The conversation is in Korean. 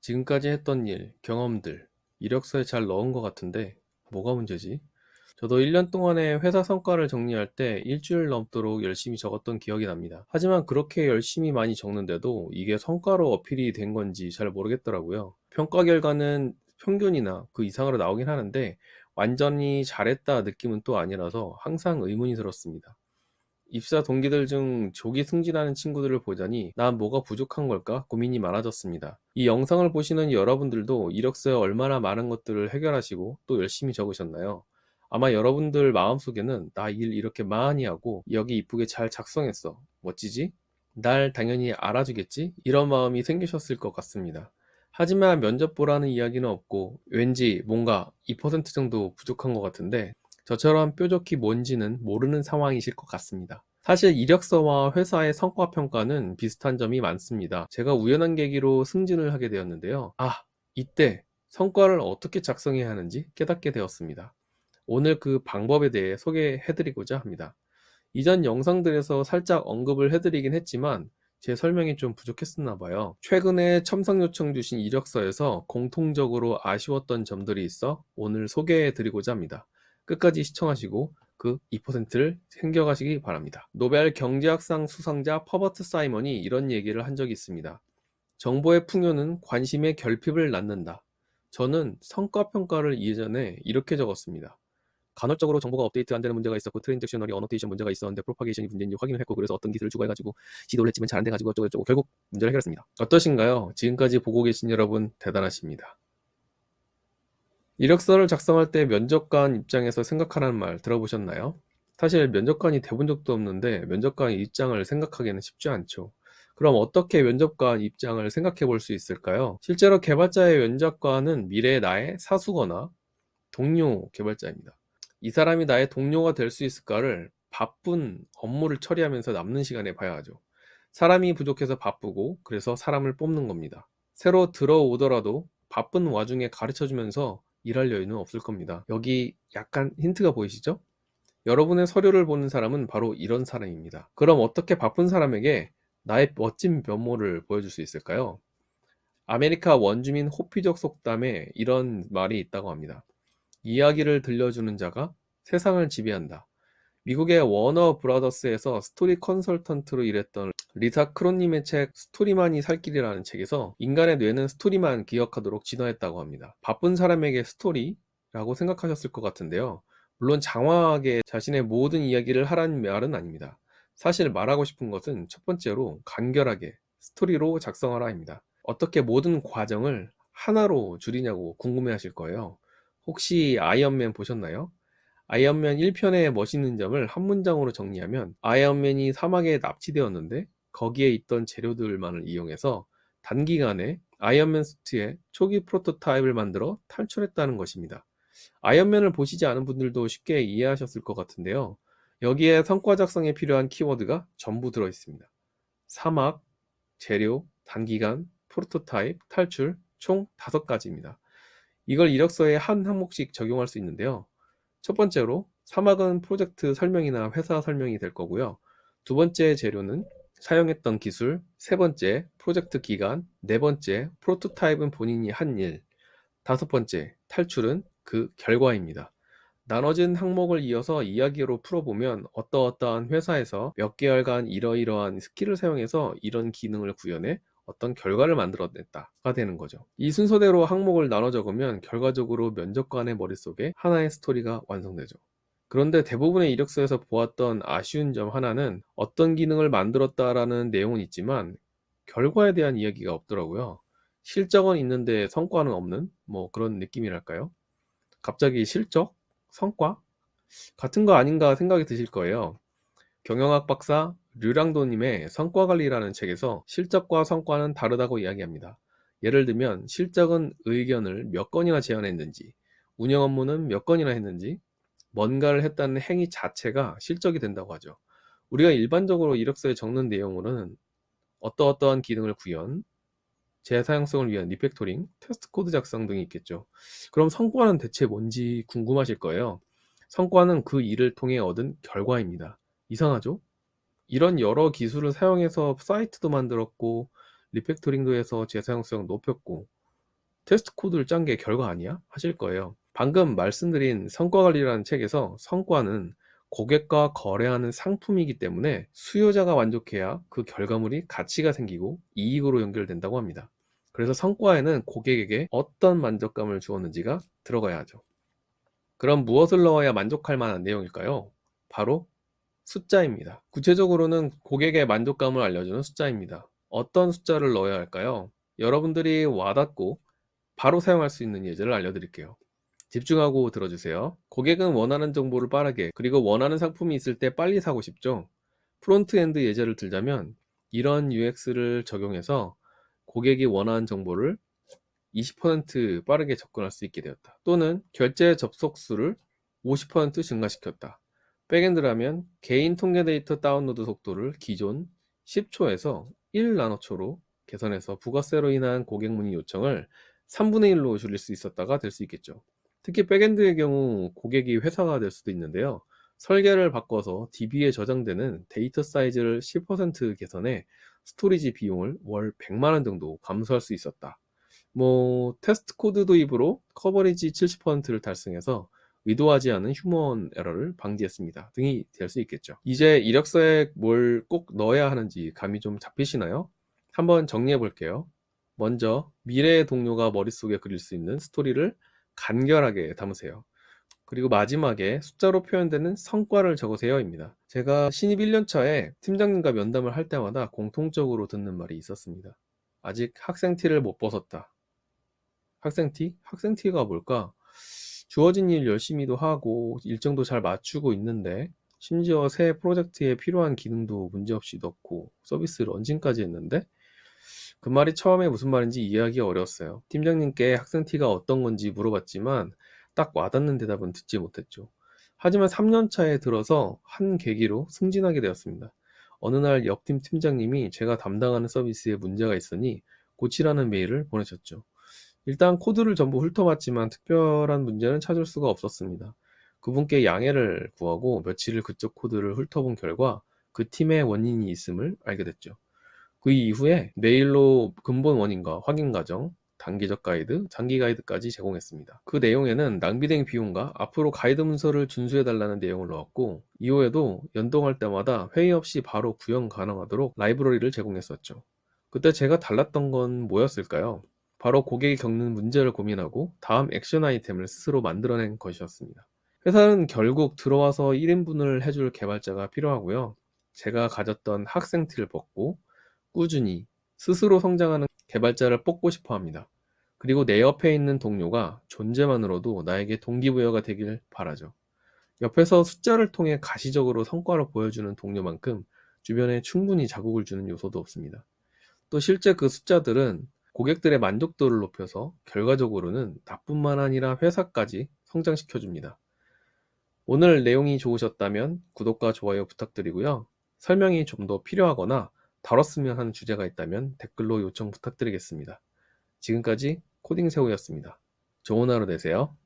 지금까지 했던 일, 경험들, 이력서에 잘 넣은 것 같은데 뭐가 문제지? 저도 1년 동안의 회사 성과를 정리할 때 일주일 넘도록 열심히 적었던 기억이 납니다. 하지만 그렇게 열심히 많이 적는데도 이게 성과로 어필이 된 건지 잘 모르겠더라고요. 평가 결과는 평균이나 그 이상으로 나오긴 하는데 완전히 잘했다 느낌은 또 아니라서 항상 의문이 들었습니다. 입사 동기들 중 조기 승진하는 친구들을 보자니 난 뭐가 부족한 걸까 고민이 많아졌습니다. 이 영상을 보시는 여러분들도 이력서에 얼마나 많은 것들을 해결하시고 또 열심히 적으셨나요? 아마 여러분들 마음속에는 나 일 이렇게 많이 하고 여기 이쁘게 잘 작성했어. 멋지지? 날 당연히 알아주겠지? 이런 마음이 생기셨을 것 같습니다. 하지만 면접 보라는 이야기는 없고 왠지 뭔가 2% 정도 부족한 것 같은데 저처럼 뾰족히 뭔지는 모르는 상황이실 것 같습니다. 사실 이력서와 회사의 성과 평가는 비슷한 점이 많습니다. 제가 우연한 계기로 승진을 하게 되었는데요. 아, 이때 성과를 어떻게 작성해야 하는지 깨닫게 되었습니다. 오늘 그 방법에 대해 소개해드리고자 합니다. 이전 영상들에서 살짝 언급을 해드리긴 했지만 제 설명이 좀 부족했었나 봐요. 최근에 첨삭 요청 주신 이력서에서 공통적으로 아쉬웠던 점들이 있어 오늘 소개해 드리고자 합니다. 끝까지 시청하시고 그 2%를 챙겨가시기 바랍니다. 노벨 경제학상 수상자 퍼버트 사이먼이 이런 얘기를 한 적이 있습니다. 정보의 풍요는 관심의 결핍을 낳는다. 저는 성과평가를 이전에 이렇게 적었습니다. 간헐적으로 정보가 업데이트 안 되는 문제가 있었고 트랜잭셔널이 어노테이션 문제가 있었는데 프로파게이션이 문제인지 확인을 했고 그래서 어떤 기술을 추가해가지고 시도를 했지만 잘 안 돼가지고 어쩌고저쩌고 결국 문제를 해결했습니다. 어떠신가요? 지금까지 보고 계신 여러분 대단하십니다. 이력서를 작성할 때 면접관 입장에서 생각하라는 말 들어보셨나요? 사실 면접관이 돼본 적도 없는데 면접관 입장을 생각하기는 쉽지 않죠. 그럼 어떻게 면접관 입장을 생각해 볼 수 있을까요? 실제로 개발자의 면접관은 미래의 나의 사수거나 동료 개발자입니다. 이 사람이 나의 동료가 될 수 있을까를 바쁜 업무를 처리하면서 남는 시간에 봐야 하죠. 사람이 부족해서 바쁘고 그래서 사람을 뽑는 겁니다. 새로 들어오더라도 바쁜 와중에 가르쳐 주면서 일할 여유는 없을 겁니다. 여기 약간 힌트가 보이시죠? 여러분의 서류를 보는 사람은 바로 이런 사람입니다. 그럼 어떻게 바쁜 사람에게 나의 멋진 면모를 보여줄 수 있을까요? 아메리카 원주민 호피적 속담에 이런 말이 있다고 합니다. 이야기를 들려주는 자가 세상을 지배한다. 미국의 워너 브라더스에서 스토리 컨설턴트로 일했던 리사 크론님의 책 스토리만이 살 길이라는 책에서 인간의 뇌는 스토리만 기억하도록 진화했다고 합니다. 바쁜 사람에게 스토리라고 생각하셨을 것 같은데요. 물론 장황하게 자신의 모든 이야기를 하라는 말은 아닙니다. 사실 말하고 싶은 것은 첫 번째로 간결하게 스토리로 작성하라입니다. 어떻게 모든 과정을 하나로 줄이냐고 궁금해 하실 거예요. 혹시 아이언맨 보셨나요? 아이언맨 1편의 멋있는 점을 한 문장으로 정리하면 아이언맨이 사막에 납치되었는데 거기에 있던 재료들만을 이용해서 단기간에 아이언맨 수트의 초기 프로토타입을 만들어 탈출했다는 것입니다. 아이언맨을 보시지 않은 분들도 쉽게 이해하셨을 것 같은데요. 여기에 성과 작성에 필요한 키워드가 전부 들어 있습니다. 사막, 재료, 단기간, 프로토타입, 탈출 총 다섯 가지입니다. 이걸 이력서에 한 항목씩 적용할 수 있는데요. 첫 번째로 사막은 프로젝트 설명이나 회사 설명이 될 거고요. 두 번째 재료는 사용했던 기술, 세 번째 프로젝트 기간, 네 번째 프로토타입은 본인이 한 일, 다섯 번째 탈출은 그 결과입니다. 나눠진 항목을 이어서 이야기로 풀어보면 어떠어떠한 회사에서 몇 개월간 이러이러한 스킬을 사용해서 이런 기능을 구현해 어떤 결과를 만들어냈다가 되는 거죠. 이 순서대로 항목을 나눠 적으면 결과적으로 면접관의 머릿속에 하나의 스토리가 완성되죠. 그런데 대부분의 이력서에서 보았던 아쉬운 점 하나는 어떤 기능을 만들었다라는 내용은 있지만 결과에 대한 이야기가 없더라고요. 실적은 있는데 성과는 없는 뭐 그런 느낌이랄까요? 갑자기 실적? 성과? 같은 거 아닌가 생각이 드실 거예요. 경영학 박사 류랑도님의 성과관리라는 책에서 실적과 성과는 다르다고 이야기합니다. 예를 들면 실적은 의견을 몇 건이나 제안했는지, 운영 업무는 몇 건이나 했는지, 뭔가를 했다는 행위 자체가 실적이 된다고 하죠. 우리가 일반적으로 이력서에 적는 내용으로는 어떠어떠한 기능을 구현, 재사용성을 위한 리팩토링, 테스트 코드 작성 등이 있겠죠. 그럼 성과는 대체 뭔지 궁금하실 거예요. 성과는 그 일을 통해 얻은 결과입니다. 이상하죠? 이런 여러 기술을 사용해서 사이트도 만들었고 리팩토링도 해서 재사용성 높였고 테스트 코드를 짠 게 결과 아니야? 하실 거예요. 방금 말씀드린 성과관리라는 책에서 성과는 고객과 거래하는 상품이기 때문에 수요자가 만족해야 그 결과물이 가치가 생기고 이익으로 연결된다고 합니다. 그래서 성과에는 고객에게 어떤 만족감을 주었는지가 들어가야 하죠. 그럼 무엇을 넣어야 만족할 만한 내용일까요? 바로 숫자입니다. 구체적으로는 고객의 만족감을 알려주는 숫자입니다. 어떤 숫자를 넣어야 할까요? 여러분들이 와닿고 바로 사용할 수 있는 예제를 알려드릴게요. 집중하고 들어주세요. 고객은 원하는 정보를 빠르게 그리고 원하는 상품이 있을 때 빨리 사고 싶죠. 프론트엔드 예제를 들자면 이런 UX를 적용해서 고객이 원하는 정보를 20% 빠르게 접근할 수 있게 되었다. 또는 결제 접속 수를 50% 증가시켰다. 백엔드라면 개인 통계 데이터 다운로드 속도를 기존 10초에서 1나노초로 개선해서 부가세로 인한 고객 문의 요청을 3분의 1로 줄일 수 있었다가 될 수 있겠죠. 특히 백엔드의 경우 고객이 회사가 될 수도 있는데요. 설계를 바꿔서 DB에 저장되는 데이터 사이즈를 10% 개선해 스토리지 비용을 월 100만 원 정도 감소할 수 있었다. 뭐, 테스트 코드 도입으로 커버리지 70%를 달성해서 의도하지 않은 휴먼 에러를 방지했습니다. 등이 될 수 있겠죠. 이제 이력서에 뭘 꼭 넣어야 하는지 감이 좀 잡히시나요? 한번 정리해 볼게요. 먼저 미래의 동료가 머릿속에 그릴 수 있는 스토리를 간결하게 담으세요. 그리고 마지막에 숫자로 표현되는 성과를 적으세요입니다. 제가 신입 1년차에 팀장님과 면담을 할 때마다 공통적으로 듣는 말이 있었습니다. 아직 학생 티를 못 벗었다. 학생 티? 학생 티가 뭘까? 주어진 일 열심히도 하고 일정도 잘 맞추고 있는데 심지어 새 프로젝트에 필요한 기능도 문제없이 넣고 서비스 런칭까지 했는데 그 말이 처음에 무슨 말인지 이해하기 어려웠어요. 팀장님께 학생 티가 어떤 건지 물어봤지만 딱 와닿는 대답은 듣지 못했죠. 하지만 3년 차에 들어서 한 계기로 승진하게 되었습니다. 어느 날 옆팀 팀장님이 제가 담당하는 서비스에 문제가 있으니 고치라는 메일을 보내셨죠. 일단 코드를 전부 훑어봤지만 특별한 문제는 찾을 수가 없었습니다. 그분께 양해를 구하고 며칠을 그쪽 코드를 훑어본 결과 그 팀의 원인이 있음을 알게 됐죠. 그 이후에 메일로 근본 원인과 확인 과정, 단기적 가이드, 장기 가이드까지 제공했습니다. 그 내용에는 낭비된 비용과 앞으로 가이드 문서를 준수해달라는 내용을 넣었고 이후에도 연동할 때마다 회의 없이 바로 구현 가능하도록 라이브러리를 제공했었죠. 그때 제가 달랐던 건 뭐였을까요? 바로 고객이 겪는 문제를 고민하고 다음 액션 아이템을 스스로 만들어낸 것이었습니다. 회사는 결국 들어와서 1인분을 해줄 개발자가 필요하고요. 제가 가졌던 학생 티를 벗고 꾸준히 스스로 성장하는 개발자를 뽑고 싶어 합니다. 그리고 내 옆에 있는 동료가 존재만으로도 나에게 동기부여가 되길 바라죠. 옆에서 숫자를 통해 가시적으로 성과를 보여주는 동료만큼 주변에 충분히 자극을 주는 요소도 없습니다. 또 실제 그 숫자들은 고객들의 만족도를 높여서 결과적으로는 나뿐만 아니라 회사까지 성장시켜줍니다. 오늘 내용이 좋으셨다면 구독과 좋아요 부탁드리고요. 설명이 좀 더 필요하거나 다뤘으면 하는 주제가 있다면 댓글로 요청 부탁드리겠습니다. 지금까지 코딩새우였습니다. 좋은 하루 되세요.